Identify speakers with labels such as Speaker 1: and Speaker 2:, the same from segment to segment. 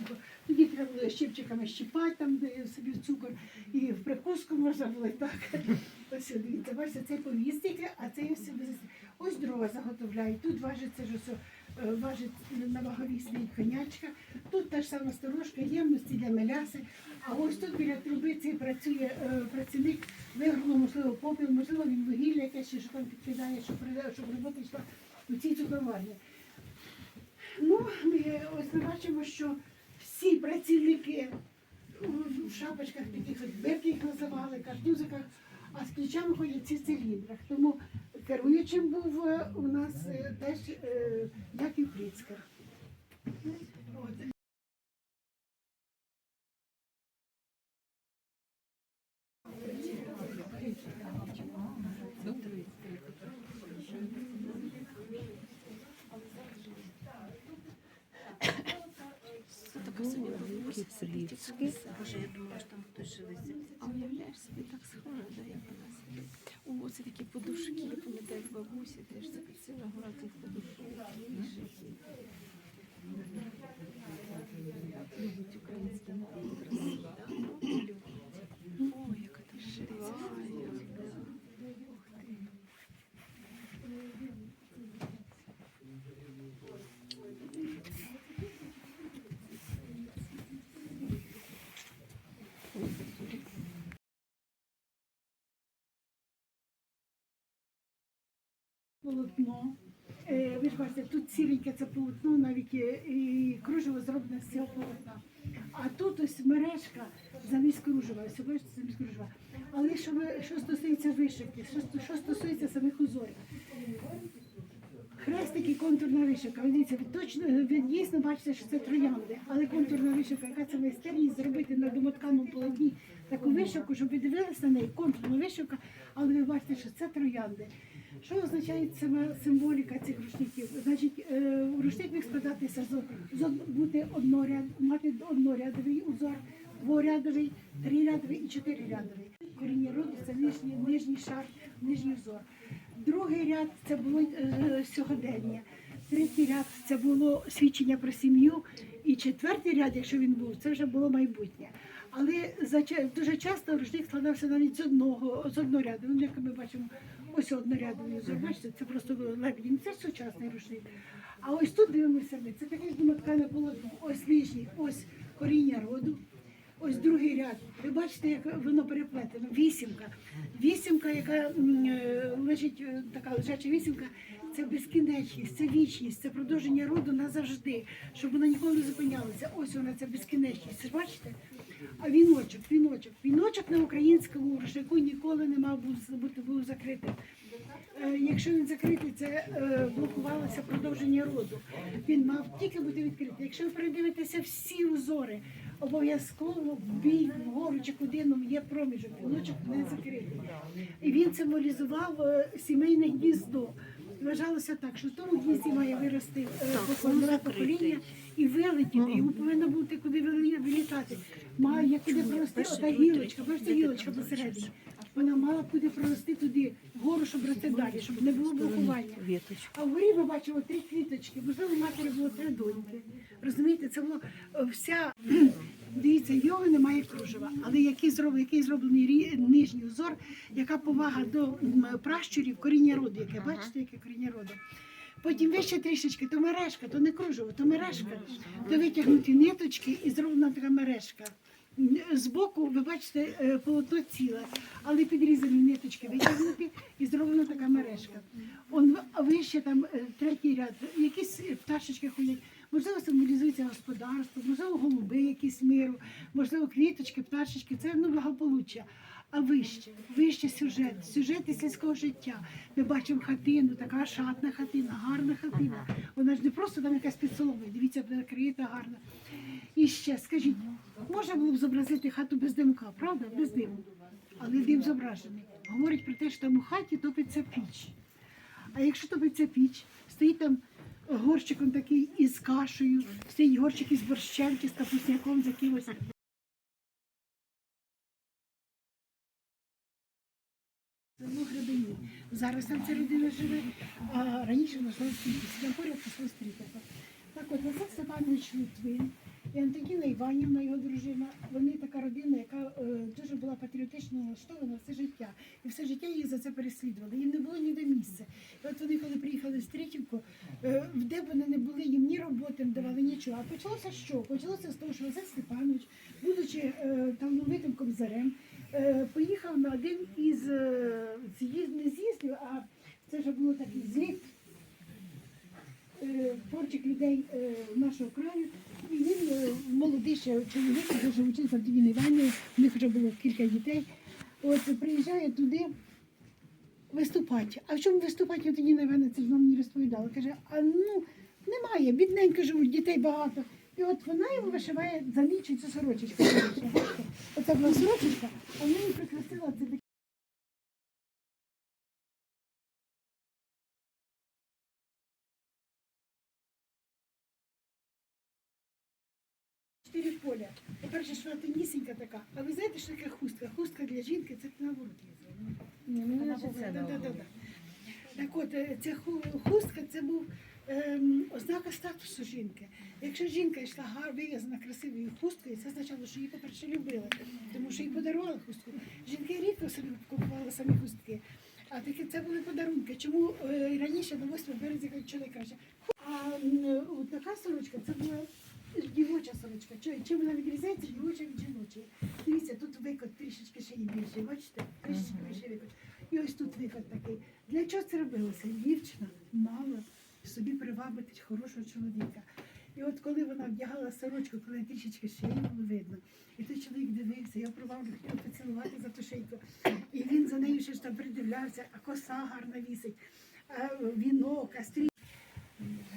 Speaker 1: цукор. Тоді треба було щипчиками щипати там собі цукор, і в прикуску можна було так. Ось дивіться, бачите, це повістики, а це ось без. Ось дрова заготовляють. Тут важиться ж усе, е, важить на ваговій стоїть конячка. Тут та ж сама сторожка, ємності для меляси. А ось тут біля труби цей працює е, працівник, виграло, можливо, попіл, можливо, він вугілля якесь, що там підкидає, щоб, щоб робота йшла у цій цукроварні. Ну, ми, ось ми бачимо, що всі працівники в шапочках таких, от бирки їх називали, картузиках, а з ключами ходять ці циліндрах. Тому керуючим був е, у нас е, теж як Яків Пріцкер. От.
Speaker 2: Боже, я думала, що там хтось живе.
Speaker 3: А уявляєш собі так схоже, да, як у нас. О, це такі подушки, я пам'ятаю, в бабусі теж це ціла гора цих подушок.
Speaker 1: Полотно. Е, Ви ж бачите, тут сіреньке це полотно, навіть і кружево зроблене з цього полотна. А тут ось мережка замість кружева, ось бачите, замість кружева. Але що, ви, що стосується вишивки, що, що стосується самих узорів. Хрестик і контурна вишивка. Ви дивіться, ви точно ви дійсно бачите, що це троянди, але контурна вишивка, яка це майстерність зробити на домотканому полотні таку вишивку, щоб ви дивилися на неї, контурна вишивка, але ви бачите, що це троянди. Що означає сама символіка цих рушників? Значить, е, рушник міг складатися з, бути одноряд, мати однорядовий узор, дворядовий, трирядовий і чотирирядовий. Коріння роду це нижній, нижній шар, нижній узор. Другий ряд це було е, сьогодення. Третій ряд це було свідчення про сім'ю. І четвертий ряд, якщо він був, це вже було майбутнє. Але за дуже часто рушник складався навіть з одного з одноряду. Ну, як ми бачимо, ось однорядовий. Бачите, це просто лебідь. Це сучасний рушник. А ось тут дивимося ми. Це таке ж домоткане полотно. Ось ліжні, ось коріння роду. Ось другий ряд. Ви бачите, як воно переплетено. Вісімка. Вісімка, яка е, лежить, е, така лежача вісімка, це безкінечність, це вічність, це продовження роду назавжди, щоб вона ніколи не зупинялася. Ось вона, це безкінечність. Це бачите? А віночок, віночок. Віночок на українському рушнику ніколи не мав бути був закритим. Е, Якщо він закритий, це е, блокувалося продовження роду. Він мав тільки бути відкритий. Якщо ви передивитеся всі узори, обов'язково бій, вгору чи куди є проміжок, віночок не закритий. І він символізував е, сімейне гніздо. Вважалося так, що в тому гнізді має вирости покоління і вилетіти. Йому повинно бути куди вилітати. Має куди прорости ота гілочка, бачите, гілочка посередині. Вона мала куди прорости туди, вгору, щоб рости далі, щоб не було блокування. А вгорі ми бачимо три квіточки, можливо, матері було три доньки. Розумієте, це було е, вся. Дивіться, його немає кружева, але який зроблений, який зроблений нижній узор, яка повага до пращурів, коріння роду, яке бачите, яке коріння роду. Потім вище трішечки, то мережка, то не кружево, то мережка, то витягнуті ниточки і зроблена така мережка. Збоку ви бачите е, полотно ціле, але підрізані ниточки витягнуті і зроблена така мережка. Он вище там е, третій ряд, якісь пташечки ходять. Можливо, символізується господарство, можливо, голуби якісь миру, можливо, квіточки, пташечки. Це ну, благополуччя. А вище, вище сюжет, сюжети сільського життя. Ми бачимо хатину, така шатна хатина, гарна хатина. Вона ж не просто там якась під соломою, дивіться, накрита гарна. І ще скажіть, можна було б зобразити хату без димка, правда? Без диму. Але дим зображений. Говорить про те, що там у хаті топиться піч. А якщо топиться піч, стоїть там горщиком такий із кашею, стоїть горщик із борщем чи з капусняком з якимось. Гребені. Зараз там ця людина живе, а раніше на скільки. Там поряд пішло стрітати. Так от Василь Степанович Литвин, І Антоніна Іванівна, його дружина, вони така родина, яка е, дуже була патріотично налаштована все життя. І все життя їх за це переслідували. Їм не було ніде місця. І от вони, коли приїхали в Стрітівку, е, де б вони не були, їм ні роботи не давали нічого. А почалося що? Почалося з того, що Василь Степанович, будучи е, талановитим кобзарем, е, поїхав на один із з'їзд, не з'їздів, а це вже було такий зліт творчих людей нашого краю. Він е, молодий ще чоловік, дуже вчився в Дівіні Іванівні, у них вже було кілька дітей. От приїжджає туди виступати. А в чому виступати Антоніна Івановна це ж нам не розповідала. Каже, а ну немає, бідненько живуть, дітей багато. І от вона йому вишиває за ніч цю сорочечку. Оце була сорочечка, а вона її прикрасила це Чотири поля. По-перше, що вона тонісінька така. А ви знаєте, що таке хустка? Хустка для жінки це наоборот.
Speaker 2: Добре.
Speaker 1: да. Так от, е, ця хустка це був ем, ознака статусу жінки. Якщо жінка йшла гар, вив'язана красивою хусткою, це означало, що її, по-перше, любили, тому що їй подарували хустку. Жінки рідко собі купували самі хустки. А такі це були подарунки. Чому е, раніше до 8 березня чоловік каже, а от така сорочка це була дівоча сорочка. Чим вона відрізняється дівоча від жіночої? Дивіться, тут викот трішечки ще й більший, бачите? Трішечки більший викот. І ось тут викот такий. Для чого це робилося? Дівчина мала собі привабити хорошого чоловіка. І от коли вона вдягала сорочку, коли трішечки шиї було видно, і той чоловік дивився, я привабив, хотів поцілувати за ту шийку. І він за нею ще ж там придивлявся, а коса гарна вісить, а вінок, а стрій.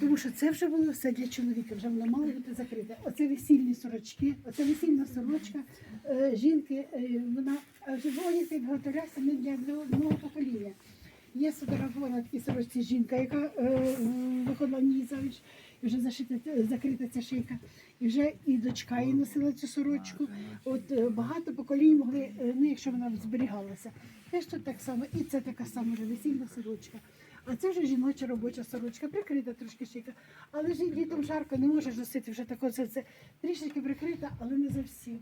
Speaker 1: Тому що це вже було все для чоловіка, вже воно мало бути закрите. Оце весільні сорочки, оце весільна сорочка е, жінки, е, вона вже одяг цей виготовлявся не для одного покоління. Є сфотографована такій сорочці жінка, яка е, виходила в ній заміж, і вже зашита, закрита ця шийка. І вже і дочка їй носила цю сорочку. От багато поколінь могли, ну якщо вона зберігалася. Теж тут так само, і це така сама вже весільна сорочка. А це вже жіноча робоча сорочка, прикрита трошки шийка. Але ж літом жарко не можеш носити вже тако це, це трішечки прикрита, але не зовсім.